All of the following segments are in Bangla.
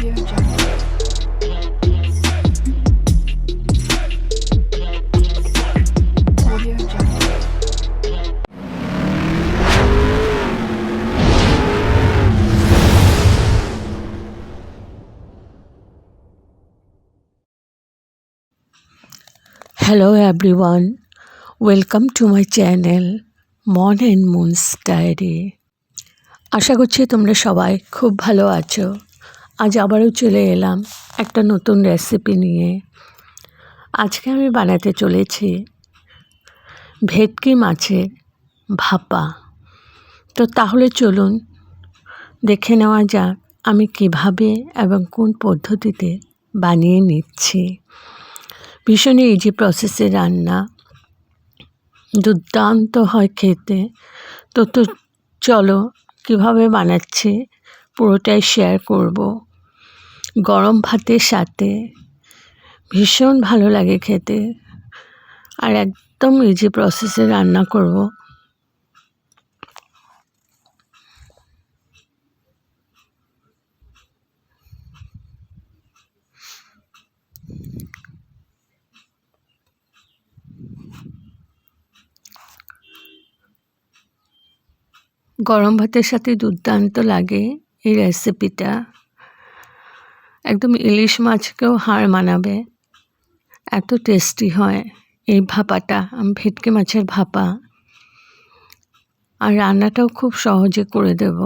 Hello everyone, welcome to my channel Mon and Moon's Diary. আশা করছি তোমরা সবাই খুব ভালো আছো আজ আবারও চলে এলাম একটা নতুন রেসিপি নিয়ে। আজকে আমি বানাতে চলেছি ভেটকি মাছের ভাপা। তো তাহলে চলুন দেখে নেওয়া যাক আমি কীভাবে এবং কোন পদ্ধতিতে বানিয়ে নিচ্ছি। ভীষণ ইজি প্রসেসে রান্না। দুর্দান্ত হয় খেতে। তো তো চলো কীভাবে বানাচ্ছি পুরোটাই শেয়ার করব। গরম ভাতের সাথে ভীষণ ভালো লাগে খেতে। আর একদম ইজি প্রসেসে রান্না করব। গরম ভাতের সাথে দুর্দান্ত লাগে এই রেসিপিটা একদম ইলিশ মাছকেও হার মানাবে। এত টেস্টি হয় এই ভাপাটা, আমি ভেটকি মাছের ভাপা। আর রান্নাটাও খুব সহজে করে দেব।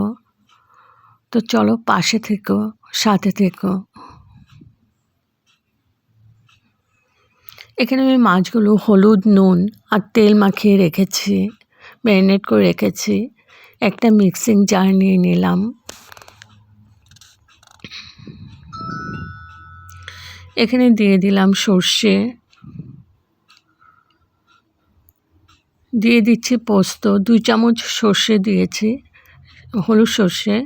তো চলো পাশে থেকো, সাথে থেকো। এখানে আমি মাছগুলো হলুদ, নুন আর তেল মাখিয়ে রেখেছি ম্যারিনেট করে রেখেছি। একটা মিক্সিং জার নিয়ে নিলাম। এখানে দিয়ে দিলাম সর্ষে। দিয়ে দিচ্ছি পোস্ত। দুই চামচ সর্ষে দিয়েছি, হলুদ সর্ষে।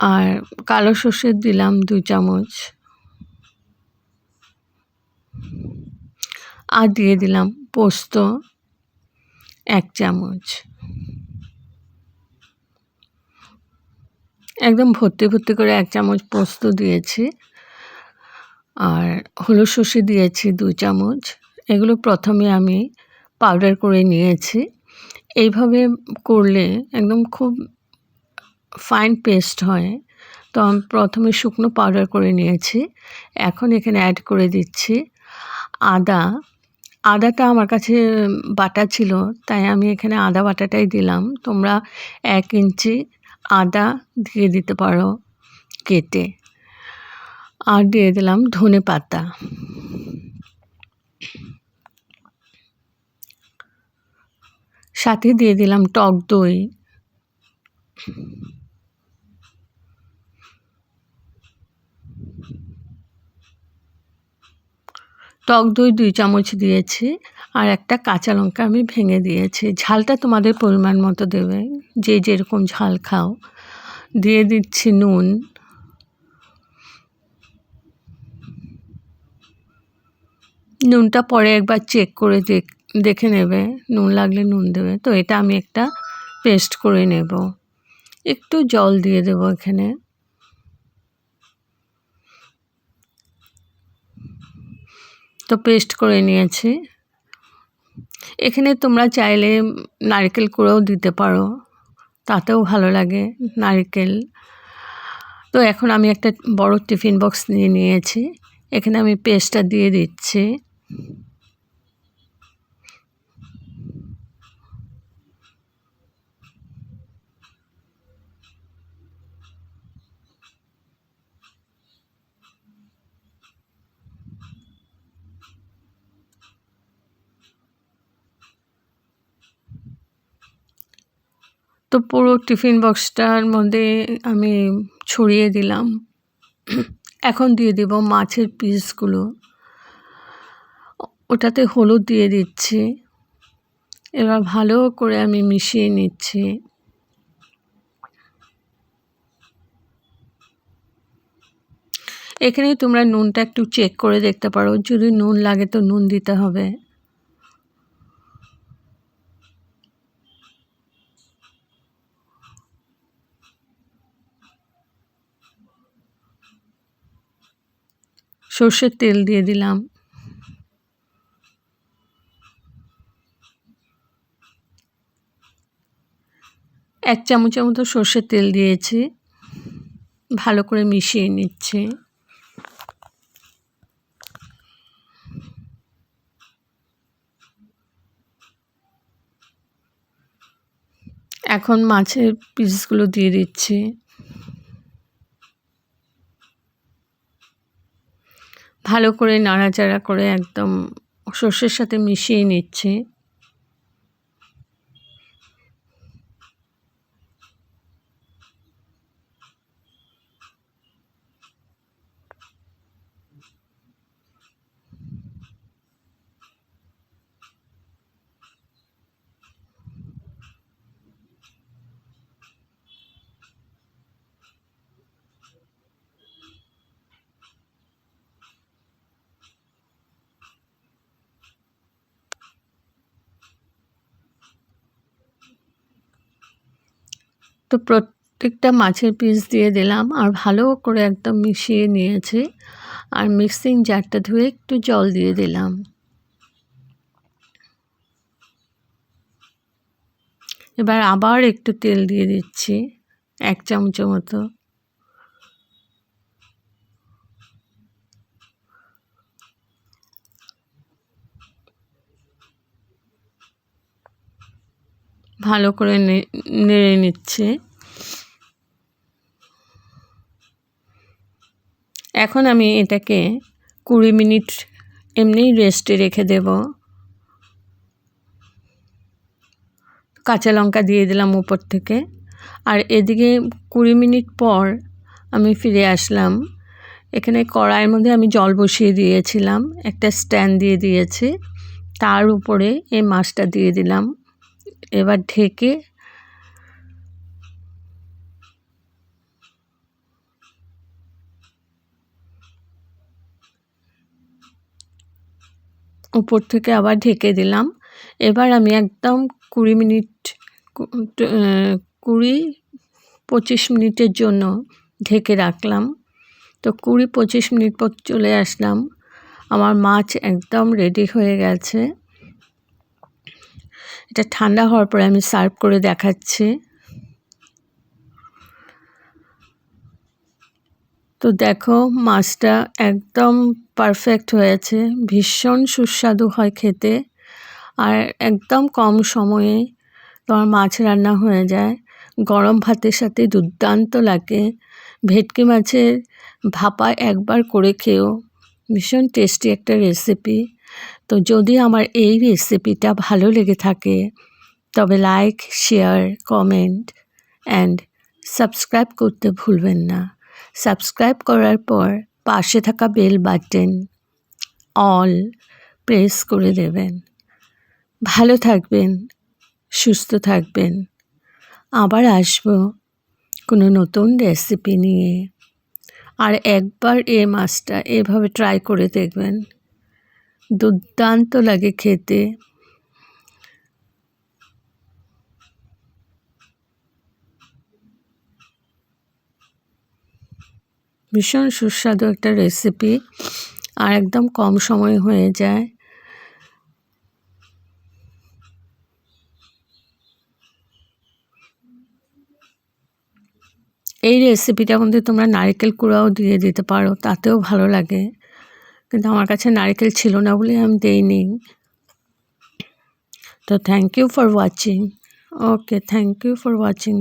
আর কালো সর্ষে দিলাম দুই চামচ। আর দিয়ে দিলাম পোস্ত এক চামচ। একদম ভর্তি ভর্তি করে এক চামচ পোস্ত দিয়েছি। আর হলুদ সর্ষে দিয়েছি দুই চামচ। এগুলো প্রথমে আমি পাউডার করে নিয়েছি। এইভাবে করলে একদম খুব ফাইন পেস্ট হয়। তো আমি প্রথমে শুকনো পাউডার করে নিয়েছি। এখন এখানে অ্যাড করে দিচ্ছি আদা। আদাটা আমার কাছে বাটা ছিল, তাই আমি এখানে আদা বাটাটাই দিলাম। তোমরা এক ইঞ্চি আদা দিয়ে দিতে পারো কেটে। আর দিয়ে দিলাম ধনে পাতা। সাথে দিয়ে দিলাম টক দই। টক দই দুই চামচ দিয়েছি। আর একটা কাঁচা লঙ্কা আমি ভেঙে দিয়েছি। ঝালটা তোমাদের পরিমাণ মতো দেবে। যে যেরকম ঝাল খাও। দিয়ে দিচ্ছি নুন। নুনটা পরে একবার চেক করে দেখ নেবে। নুন লাগলে নুন দেবে। তো এটা আমি একটা পেস্ট করে নেব। একটু জল দিয়ে দেবো এখানে। তো পেস্ট করে নিয়েছি। এখানে তোমরা চাইলে নারকেল কুড়োও দিতে পারো। তাতেও ভালো লাগে নারকেল। তো এখন আমি একটা বড় টিফিন বক্স নিয়ে নিয়েছি। এখানে আমি পেস্টটা দিয়ে দিচ্ছি। তো পুরো টিফিন বক্সটার মধ্যে আমি ছড়িয়ে দিলাম। এখন দিয়ে দেব মাছের পিসগুলো। ওটাতে হলুদ দিয়ে দিচ্ছি। এবার ভালো করে আমি মিশিয়ে নিচ্ছি। এখানে তোমরা নুনটা একটু চেক করে দেখতে পারো। যদি নুন লাগে তো নুন দিতে হবে। সর্ষের তেল দিয়ে দিলাম। এক চামচের মতো সর্ষের তেল দিয়েছি। ভালো করে মিশিয়ে নিচ্ছে। এখন মাছের পিসগুলো দিয়ে দিচ্ছি। ভালো করে নাড়াচাড়া করে একদম সর্ষের সাথে মিশিয়ে নিচ্ছি। তো প্রত্যেকটা মাছের পিস দিয়ে দিলাম আর ভালো করে একদম মিশিয়ে নিয়েছি। আর মিক্সিং জারটা ধুয়ে একটু জল দিয়ে দিলাম। এবার আবার একটু তেল দিয়ে দিচ্ছি, এক চামচ মতো। ভালো করে নেড়ে নিচ্ছে। এখন আমি এটাকে কুড়ি মিনিট এমনি রেস্টে রেখে দেব। কাঁচা লঙ্কা দিয়ে দিলাম উপর থেকে। আর এদিকে কুড়ি মিনিট পর আমি ফিরে আসলাম। এখানে কড়াইয়ের মধ্যে আমি জল বসিয়ে দিয়েছিলাম, একটা স্ট্যান্ড দিয়ে দিয়েছি। তার উপরে এই মাছটা দিয়ে দিলাম। এবার ঢেকে উপর থেকে আবার ঢেকে দিলাম। এবার আমি একদম কুড়ি মিনিট কুড়ি পঁচিশ মিনিটের জন্য ঢেকে রাখলাম। তো কুড়ি পঁচিশ মিনিট পর চলে আসলাম। আমার মাছ একদম রেডি হয়ে গেছে। এটা ঠান্ডা হওয়ার পরে আমি সার্ভ করে দেখাচ্ছি। তো দেখো, মাছটা একদম পারফেক্ট হয়েছে। ভীষণ সুস্বাদু হয় খেতে। আর একদম কম সময়ে তোমার মাছ রান্না হয়ে যায়। গরম ভাতের সাথে দুর্দান্ত লাগে। ভেটকি মাছের ভাপা একবার করে খেও। ভীষণ টেস্টি একটা রেসিপি তো যদি আমার এই রেসিপিটা ভালো লেগে থাকে, তবে like share comment and subscribe করতে ভুলবেন না। সাবস্ক্রাইব করার পর পাশে থাকা বেল বাটন অল প্রেস করে দেবেন। ভালো থাকবেন, সুস্থ থাকবেন। আবার আসব কোনো নতুন রেসিপি নিয়ে। আর একবার এ মাছটা এভাবে ট্রাই করে দেখবেন। দুর্দান্ত লাগে খেতে। ভীষণ সুস্বাদু একটা রেসিপি আর একদম কম সময় হয়ে যায়। এই রেসিপিটার মধ্যে তোমরা নারকেল কুড়াও দিয়ে দিতে পারো, তাতেও ভালো লাগে। কিন্তু আমার কাছে নারকেল ছিল না বলে আমি দেইনি। তো thank you for watching okay thank you for watching